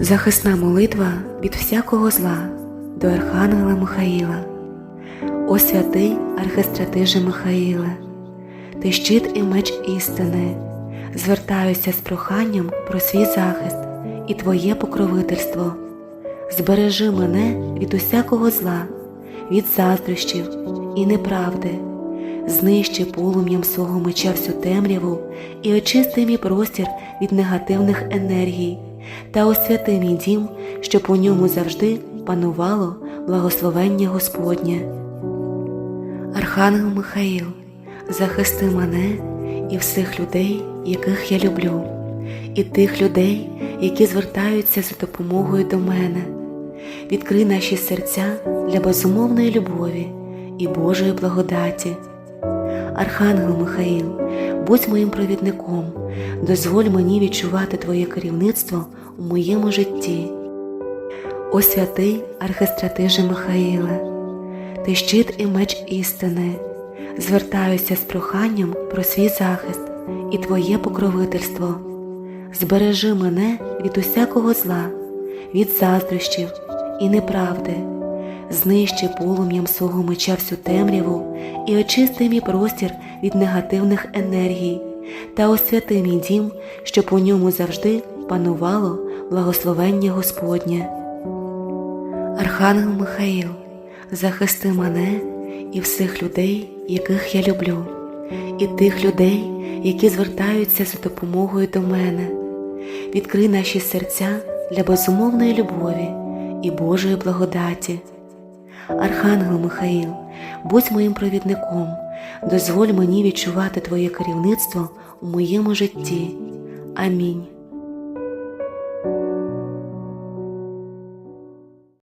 Захисна молитва від всякого зла до Архангела Михаїла. О святий архистратиже Михаїле, ти щит і меч істини, звертаюся з проханням про свій захист і Твоє покровительство. Збережи мене від усякого зла, від заздрощів і неправди, знищи полум'ям свого меча всю темряву і очисти мій простір від негативних енергій та освяти мій дім, щоб у ньому завжди панувало благословення Господнє. Архангел Михаїл, захисти мене і всіх людей, яких я люблю, і тих людей, які звертаються за допомогою до мене. Відкрий наші серця для безумовної любові і Божої благодаті. Архангел Михаїл, будь моїм провідником, дозволь мені відчувати Твоє керівництво у моєму житті. О святий архистратиже Михаїле, ти щит і меч істини, звертаюся з проханням про свій захист і Твоє покровительство. Збережи мене від усякого зла, від заздрощів і неправди, знищи полум'ям свого меча всю темряву і очисти мій простір від негативних енергій та освяти мій дім, щоб у ньому завжди панувало благословення Господнє. Архангел Михаїл, захисти мене і всіх людей, яких я люблю, і тих людей, які звертаються за допомогою до мене. Відкрий наші серця для безумовної любові і Божої благодаті. Архангел Михаїл, будь моїм провідником, дозволь мені відчувати Твоє керівництво у моєму житті. Амінь.